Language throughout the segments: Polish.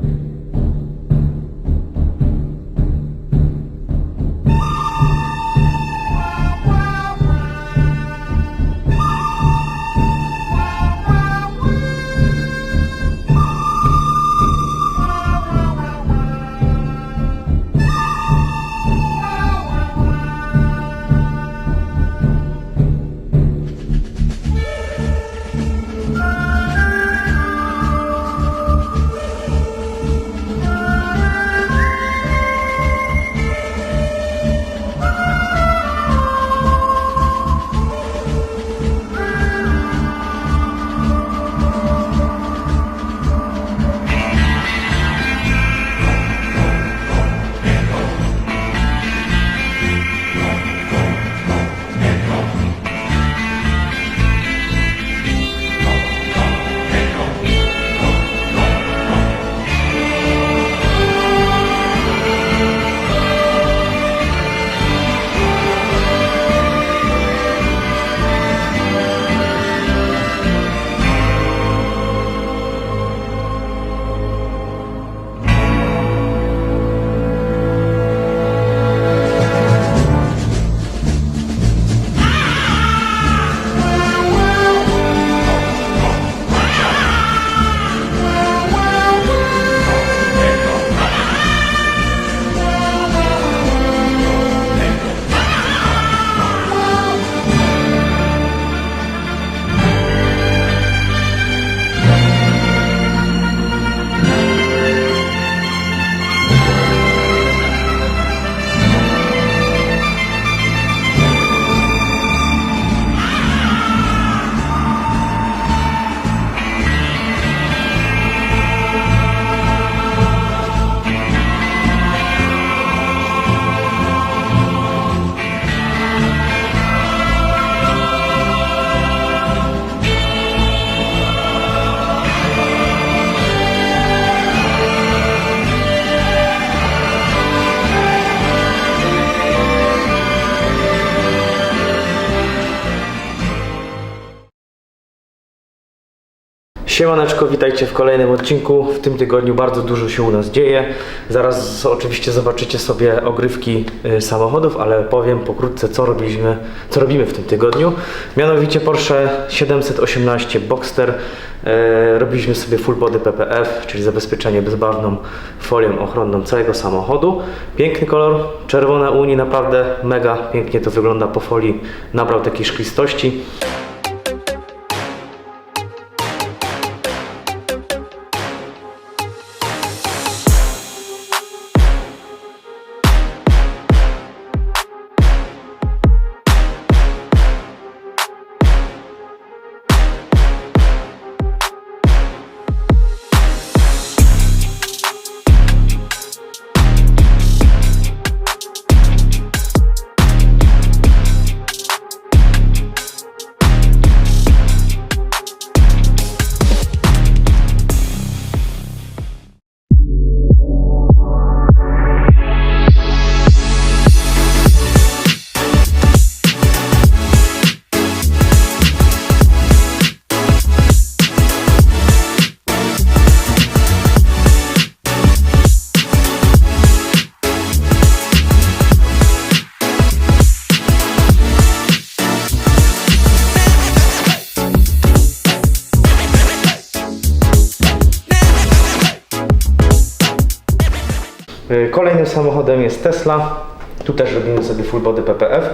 you Siemaneczko, witajcie w kolejnym odcinku. W tym tygodniu bardzo dużo się u nas dzieje. Zaraz oczywiście zobaczycie sobie ogrywki y, samochodów, ale powiem pokrótce co robiliśmy, co robimy w tym tygodniu. Mianowicie Porsche 718 Boxster. Y, Robiliśmy sobie full body PPF, czyli zabezpieczenie bezbarwną folią ochronną całego samochodu. Piękny kolor, czerwona Unii, naprawdę mega pięknie to wygląda po folii. Nabrał takiej szklistości. Kolejnym samochodem jest Tesla. Tu też robimy sobie full body PPF.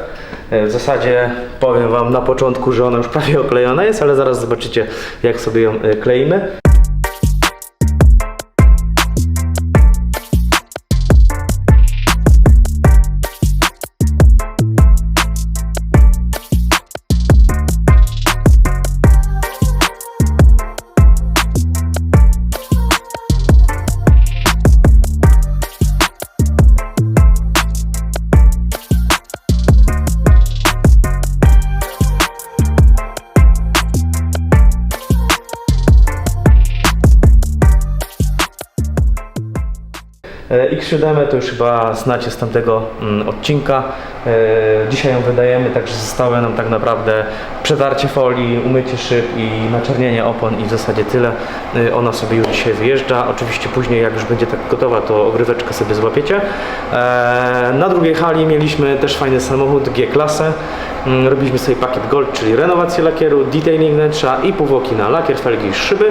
Y, W zasadzie powiem Wam na początku, że ona już prawie oklejona jest, ale zaraz zobaczycie jak sobie ją y, kleimy. X7 to już chyba znacie z tamtego mm, odcinka. E, Dzisiaj ją wydajemy, także zostały nam tak naprawdę przetarcie folii, umycie szyb i naczernienie opon i w zasadzie tyle. E, Ona sobie już dzisiaj wyjeżdża. Oczywiście później jak już będzie tak gotowa, to ogryweczkę sobie złapiecie. E, Na drugiej hali mieliśmy też fajny samochód G-klasę. Mm, Robiliśmy sobie pakiet Gold, czyli renowację lakieru, detailing wnętrza i powłoki na lakier, felgi i szyby.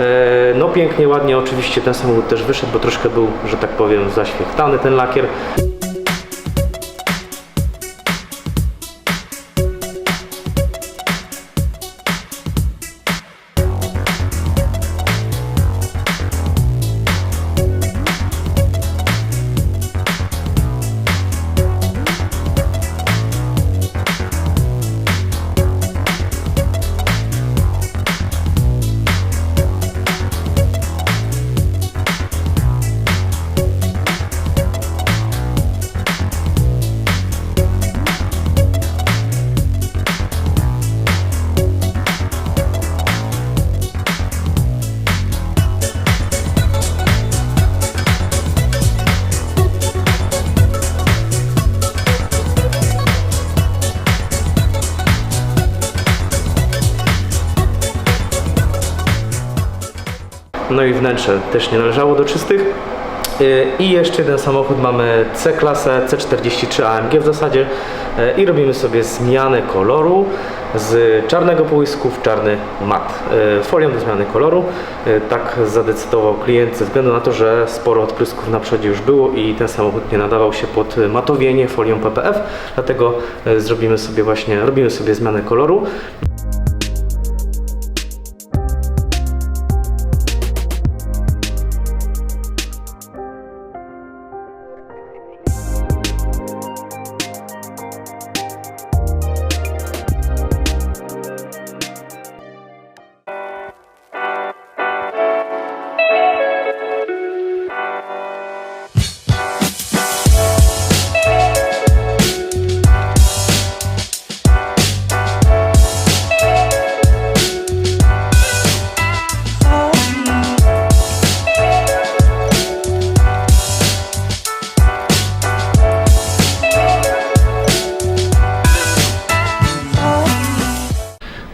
E, No pięknie, ładnie oczywiście ten samochód też wyszedł, bo troszkę był, że tak powiem, zaświechtany ten lakier. No i wnętrze też nie należało do czystych. Yy, I jeszcze jeden samochód mamy C-klasę, C43 AMG w zasadzie Yy, i robimy sobie zmianę koloru z czarnego połysku w czarny mat. Yy, Folią do zmiany koloru. Tak zadecydował klient ze względu na to, że sporo odprysków na przodzie już było i ten samochód nie nadawał się pod matowienie folią PPF, dlatego zrobimy sobie właśnie, robimy sobie zmianę koloru.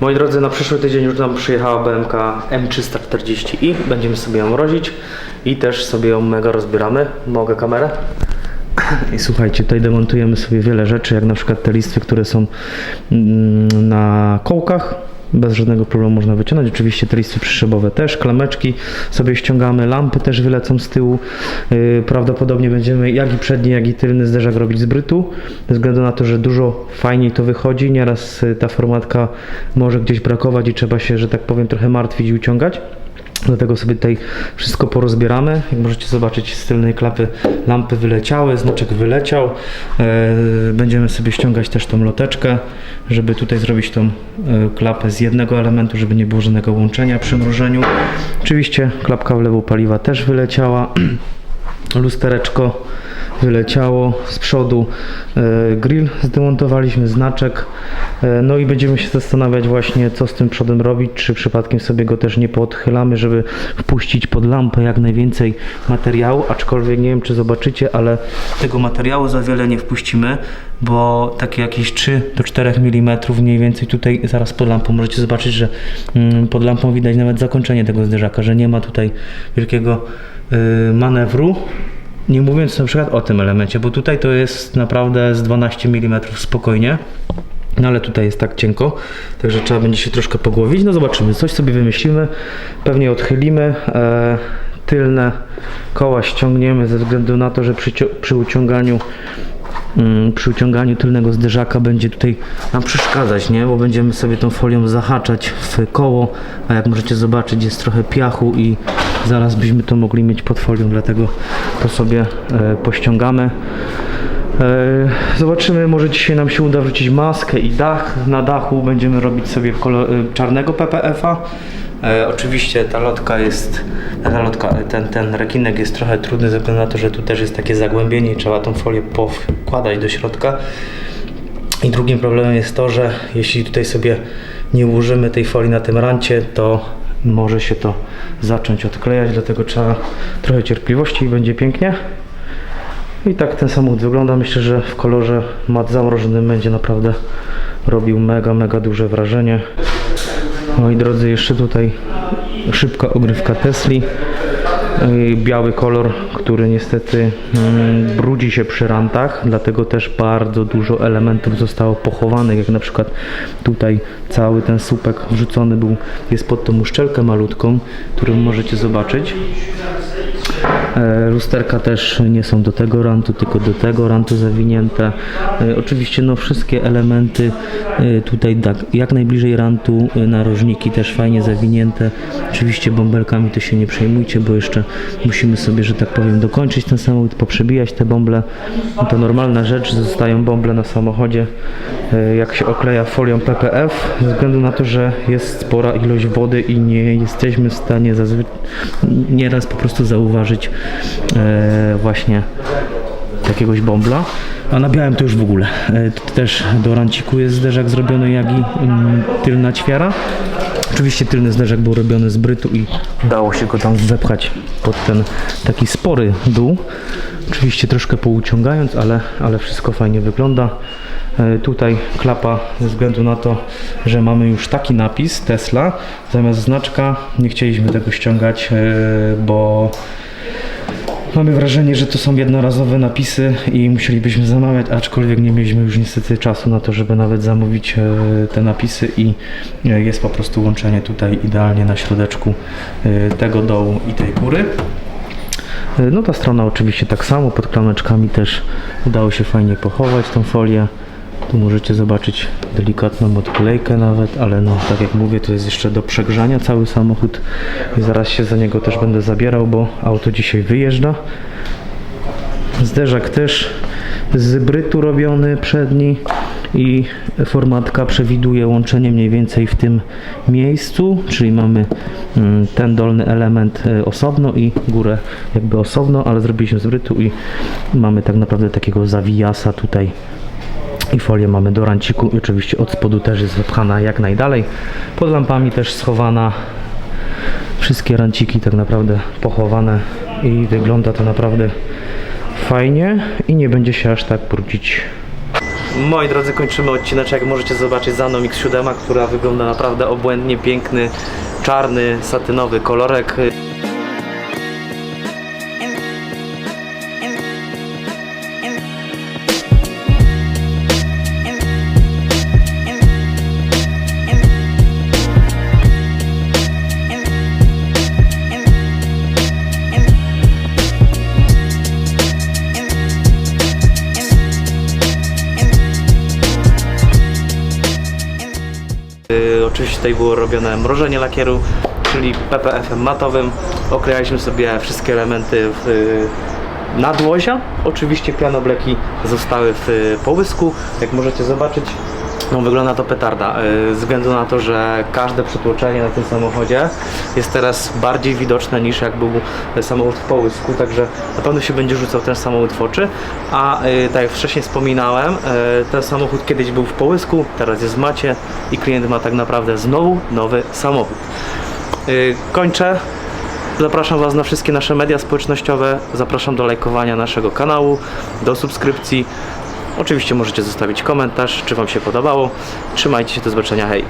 Moi drodzy, na przyszły tydzień już nam przyjechała BMK M340i. Będziemy sobie ją mrozić i też sobie ją mega rozbieramy. Mogę kamerę? I słuchajcie, tutaj demontujemy sobie wiele rzeczy, jak na przykład te listy, które są mm, na kołkach. Bez żadnego problemu można wyciągnąć. Oczywiście te listy przyszybowe też, klameczki sobie ściągamy, lampy też wylecą z tyłu. Yy, prawdopodobnie będziemy jak i przedni, jak i tylny zderzak robić z brytu, ze względu na to, że dużo fajniej to wychodzi. Nieraz y, ta formatka może gdzieś brakować i trzeba się, że tak powiem, trochę martwić i uciągać. Dlatego sobie tutaj wszystko porozbieramy. Jak możecie zobaczyć, z tylnej klapy lampy wyleciały, znaczek wyleciał. E, Będziemy sobie ściągać też tą loteczkę, żeby tutaj zrobić tą e, klapę z jednego elementu, żeby nie było żadnego łączenia przy mrożeniu. Oczywiście klapka wlewu paliwa też wyleciała. Lustereczko wyleciało z przodu, e, grill zdemontowaliśmy, znaczek, e, no i będziemy się zastanawiać właśnie co z tym przodem robić, czy przypadkiem sobie go też nie podchylamy, żeby wpuścić pod lampę jak najwięcej materiału, aczkolwiek nie wiem czy zobaczycie, ale tego materiału za wiele nie wpuścimy, bo takie jakieś 3 do 4 mm mniej więcej tutaj zaraz pod lampą możecie zobaczyć, że mm, pod lampą widać nawet zakończenie tego zderzaka, że nie ma tutaj wielkiego manewru. Nie mówiąc na przykład o tym elemencie, bo tutaj to jest naprawdę z 12 mm spokojnie. No ale tutaj jest tak cienko, także trzeba będzie się troszkę pogłowić. No zobaczymy, coś sobie wymyślimy, pewnie odchylimy. E, tylne koła ściągniemy ze względu na to, że przy, przy uciąganiu mm, przy uciąganiu tylnego zderzaka będzie tutaj nam przeszkadzać, nie? Bo będziemy sobie tą folią zahaczać w koło, a jak możecie zobaczyć jest trochę piachu i zaraz byśmy to mogli mieć pod folią, dlatego to sobie e, pościągamy. E, Zobaczymy, może dzisiaj nam się uda wrzucić maskę i dach. Na dachu będziemy robić sobie kolor, e, czarnego PPF-a. E, oczywiście ta lotka jest, ta lotka, ten, ten rekinek jest trochę trudny ze względu na to, że tu też jest takie zagłębienie i trzeba tą folię powkładać do środka. I drugim problemem jest to, że jeśli tutaj sobie nie ułożymy tej folii na tym rancie, to może się to zacząć odklejać, dlatego trzeba trochę cierpliwości i będzie pięknie. I tak ten samochód wygląda. Myślę, że w kolorze mat zamrożonym będzie naprawdę robił mega, mega duże wrażenie. Moi drodzy, jeszcze tutaj szybka ogrywka Tesli. Yy, Biały kolor, który niestety mm, brudzi się przy rantach, dlatego też bardzo dużo elementów zostało pochowanych, jak na przykład tutaj cały ten słupek wrzucony był, jest pod tą uszczelkę malutką, którą możecie zobaczyć. E, Lusterka też nie są do tego rantu, tylko do tego rantu zawinięte. E, Oczywiście no wszystkie elementy e, tutaj tak, jak najbliżej rantu, narożniki też fajnie zawinięte. Oczywiście bąbelkami to się nie przejmujcie, bo jeszcze musimy sobie, że tak powiem, dokończyć ten samochód, poprzebijać te bąble. No To normalna rzecz, zostają bąble na samochodzie, jak się okleja folią PPF, ze względu na to, że jest spora ilość wody i nie jesteśmy w stanie zazwy- nieraz po prostu zauważyć e, właśnie jakiegoś bąbla. A na białym to już w ogóle. E, też do ranciku jest zderzak zrobiony jak i mm, tylna ćwiara. Oczywiście tylny zderzak był robiony z brytu i dało się go tam wepchać pod ten taki spory dół. Oczywiście troszkę pouciągając, ale, ale wszystko fajnie wygląda. E, Tutaj klapa ze względu na to, że mamy już taki napis Tesla zamiast znaczka. Nie chcieliśmy tego ściągać, e, bo Mamy wrażenie, że to są jednorazowe napisy i musielibyśmy zamawiać, aczkolwiek nie mieliśmy już niestety czasu na to, żeby nawet zamówić e, te napisy i jest po prostu łączenie tutaj idealnie na środeczku tego dołu i tej góry. No ta strona oczywiście tak samo, pod klameczkami też udało się fajnie pochować tą folię. Tu możecie zobaczyć delikatną odklejkę nawet, ale no tak jak mówię, to jest jeszcze do przegrzania cały samochód i zaraz się za niego też będę zabierał, bo auto dzisiaj wyjeżdża. Zderzak też z brytu robiony przedni i formatka przewiduje łączenie mniej więcej w tym miejscu, czyli mamy mm, ten dolny element e, osobno i górę jakby osobno, ale zrobiliśmy z brytu i mamy tak naprawdę takiego zawijasa tutaj i folię mamy do ranciku oczywiście od spodu też jest wypchana jak najdalej. Pod lampami też schowana wszystkie ranciki tak naprawdę pochowane i wygląda to naprawdę fajnie i nie będzie się aż tak brudzić. Moi drodzy, kończymy odcinek. Jak możecie zobaczyć za mną X7, która wygląda naprawdę obłędnie piękny, czarny, satynowy kolorek. Oczywiście tutaj było robione mrożenie lakieru, czyli PPF-em matowym. Oklejaliśmy sobie wszystkie elementy w y, nadłozia. Oczywiście pianobleki zostały w y, połysku. Jak możecie zobaczyć, no wygląda to petarda. y, Ze względu na to, że każde przytłoczenie na tym samochodzie jest teraz bardziej widoczne niż jak był samochód w połysku, także na pewno się będzie rzucał ten samochód w oczy. A y, tak jak wcześniej wspominałem, y, ten samochód kiedyś był w połysku, teraz jest w macie i klient ma tak naprawdę znowu nowy samochód. Y, Kończę. Zapraszam Was na wszystkie nasze media społecznościowe. Zapraszam do lajkowania naszego kanału, do subskrypcji. Oczywiście możecie zostawić komentarz, czy Wam się podobało. Trzymajcie się, do zobaczenia, hej!